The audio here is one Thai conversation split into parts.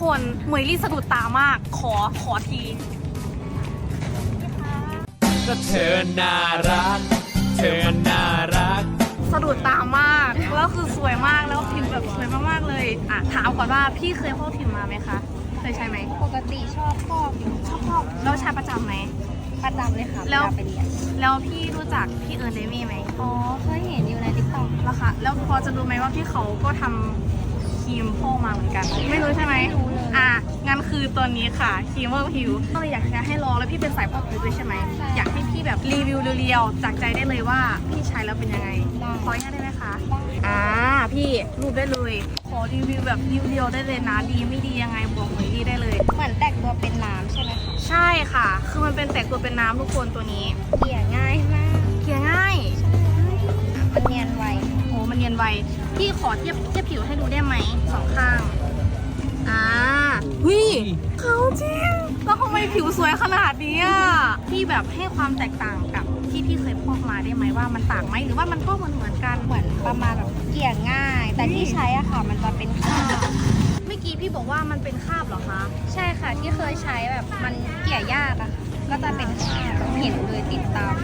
คนเหมยลี่สะดุดตามาก ขอขอทีก็เธอน่ารัก เธอมันน่ารัก สะดุดตามากแล้วคือสวยมากแล้วพิมพ์แบบสวยมากๆเลยอะถามก่อนว่าพี่เคยพอกพิมพ์มาไหมคะเคยใช่ไหมปกติชอบพอกอยู่ชอบพอกแล้วใช้ประจำไหม ประจำเลยค่ะเวแล้วลาไปเรียนแล้วพี่รู้จักพี่เอิร์นเดมี่ไหมอ๋อเคยเห็นอยู่ในติ๊กต็อก แล้วค่ะแล้วพอจะรู้ไหมว่าพี่เขาก็ทำค รีมพอกมาเหมือนกัน ไม่รู้ใช่ไหมไม่รู้เลยอะงั้นคือตัวนี้ค่ะครีมเมอร์ผิวก็เลยอยากจะให้ลองแล้วพี่เป็นสายพอกผิวด้วยใช่ไหมอยากให้พี่แบบรีวิวเรียวๆจากใจได้เลยว่าพี่ใช้แล้วเป็นยังไงขออนุญาตได้ไหมคะอ่าพี่รูปได้เลย ขอรีวิวแบบรีวิวได้เลยนะดีไม่ดียังไงบอกเหมือนดีได้เลยเหมือนแตกตัวเป็นน้ำใช่ไหมคะใช่ค่ะ คือมันเป็นแตกตัวเป็นน้ำทุกคนตัวนี้เกลี่ยง่ โหมันเนียนไวพี่ขอเทียบเทียบผิวให้ดูได้ไหมสองข้าง อ่าวิเขาจริงแล้วทำไมผิวสวยขนาดนี้อะพี่แบบให้ความแตกต่างกับที่พี่เคยพอกมาได้ไหมว่ามันต่างไหมหรือว่ามันก็เหมือนเหมือนๆกันเหมือนประมาณแบบเกลี่ยง่าย แต่ที่ใช้อะค่ะมันจะเป็นคราบเมื่อกี้พี่บอกว่ามันเป็นคราบเหรอคะ ใช่ค่ะที่เคยใช้แบบมันเกลี่ยยากอะค่ะก็จะเป็นคราบเห็นเลยติดตาม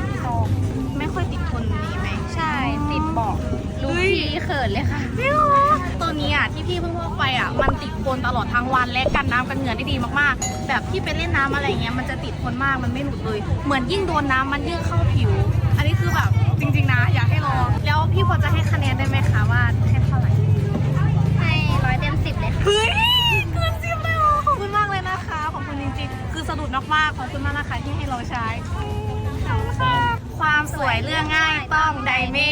เฮ้ยพี่เขินเลยค่ะจริงเหรอตัวนี้อะที่พี่เพิ่งพกไปอะมันติดทนตลอดทั้งวันและกันน้ำกันเหงื่อได้ดีมากๆ แบบที่ไปเล่นน้ำอะไรเงี้ยมันจะติดทนมากมันไม่หลุดเลย เหมือนยิ่งโดนน้ำมันยิ่งเข้าผิว อันนี้คือแบบจริง ๆนะอยากให้ลองแล้วพี่พอจะให้คะแนนได้ไหมคะว่าให้เท่าไหร่ให้ร้อยเต็มสิบเลยค่ะเฮ้ยเกินสิบเลยเหรอขอบคุณมากเลยนะคะขอบคุณจริงๆ คือสะดุดมากๆขอบคุณมากนะคะที่ให้เราใช้ขอบคุณค่ะความสวยเรื่องง่ายต้องไดเม่